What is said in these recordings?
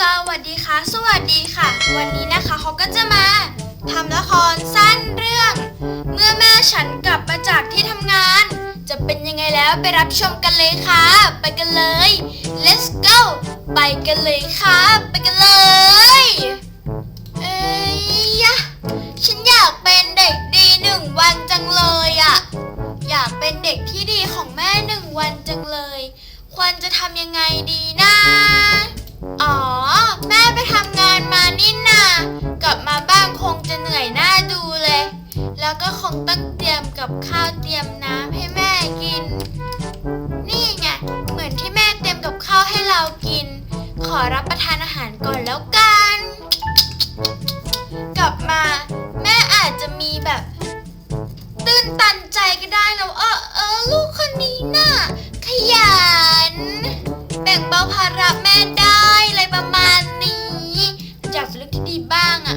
สวัสดีค่ะ สวัสดีค่ะ วันนี้นะคะเขาก็จะมาทำละครสั้นเรื่อง เมื่อแม่ฉันกลับมาจากที่ทำงาน จะเป็นยังไงแล้วไปรับชมกันเลยค่ะ ไปกันเลย let's go ไปกันเลยค่ะ ไปกันเลย เอ้ยะฉันอยากเป็นเด็กดีหนึ่งวันจังเลยอะอยากเป็นเด็กที่ดีของแม่หนึ่งวันจังเลย ควรจะทำยังไงดีนะ งต้องเตรียมกับข้าวเตรียมน้ำให้แม่กิน นี่ไงเหมือนที่แม่เตรียมกับข้าวให้เรากิน ขอรับประทานอาหารก่อนแล้วกัน กลับมา แม่อาจจะมีแบบ ตื่นตันใจก็ได้แล้วเออเออลูกคนนี้น่ะขยัน แบ่งเบาภาระแม่ได้อะไรประมาณนี้อยากจะเลืกที่ดีบ้างอะ่ะ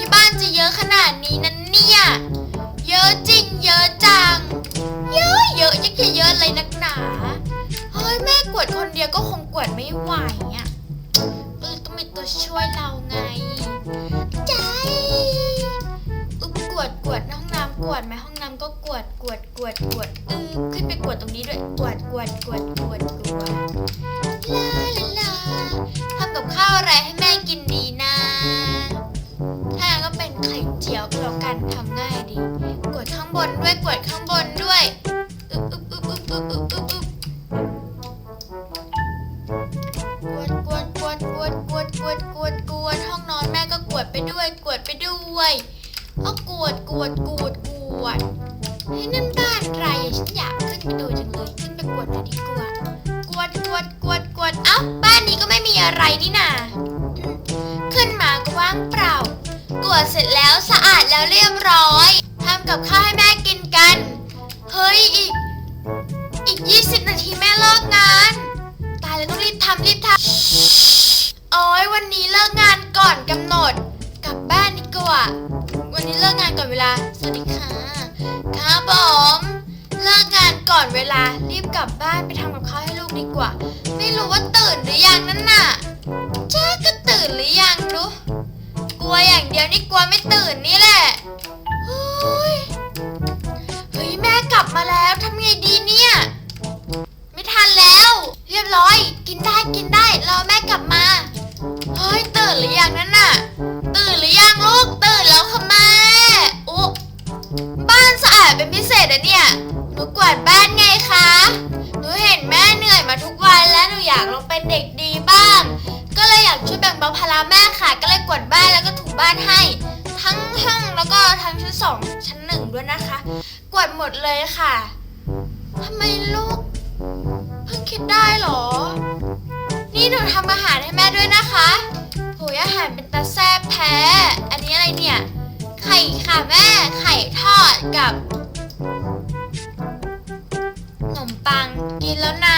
เดียวก็คงกวดไม่ไหวอะก็เลยต้องมีตัวช่วยเราไง ใจอุ๊บกวดกวดห้องน้ำกวดไหมห้องน้ำก็กวดกวดกวดกวดอือขึ้นไปกวดตรงนี้ด้วยกวดกวดกวดกวดกวดลาลาลาทำกับข้าวอะไรให้แม่กินดีนะถ้าก็เป็นไข่เจียวก็แล้วกันทำง่ายดี กดข้างบนด้วยกดข้างบน ไปด้วยกวดไปด้วยเอากวดกวดกวดกวดเฮ้นั่นบ้านอะไรฉันอยากขึ้นไปดูจังเลยขึ้นไปกวดหน่อยดีกว่ากวดกวดกวดกวดเอ้าบ้านนี้ก็ไม่มีอะไรนี่นาขึ้นมาก็ว่างเปล่ากวดเสร็จแล้วสะอาดแล้วเรียบร้อยทำกับข้าวให้แม่กินกันเฮ้ยอีกอีก 20 นาทีแม่เลิกงาน ตายแล้วต้องรีบทำรีบทำโอ้ยวันนี้เลิกงานก่อนกำหนด กงานก่อนเวลา สวัสดีค่ะครับผมเลิกงานก่อนเวลารีบกลับบ้านไปทำกับข้าวให้ลูกดีกว่า ไม่รู้ว่าตื่นหรือยังนั่นน่ะจ้าก็ตื่นหรือยังดูกลัวอย่างเดียวนี่กลัวไม่ตื่นนี่แหละเฮ้ยเฮ้ยแม่กลับมาแล้วทำไงดีเนี่ย อยากช่วยแบ่งเบาภาระแม่ค่ะ ก็เลยกวาดบ้านแล้วก็ถูบ้านให้ ทั้งห้องแล้วก็ทั้งชั้นสองชั้นหนึ่งด้วยนะคะ กวาดหมดเลยค่ะทำไมลูกเพิ่งคิดได้เหรอ นี่หนูทำอาหารให้แม่ด้วยนะคะโหยอาหารเป็นตาแซ่บแท้ อันนี้อะไรเนี่ย ไข่ค่ะแม่ ไข่ทอดกับขนมปังกินแล้วนะ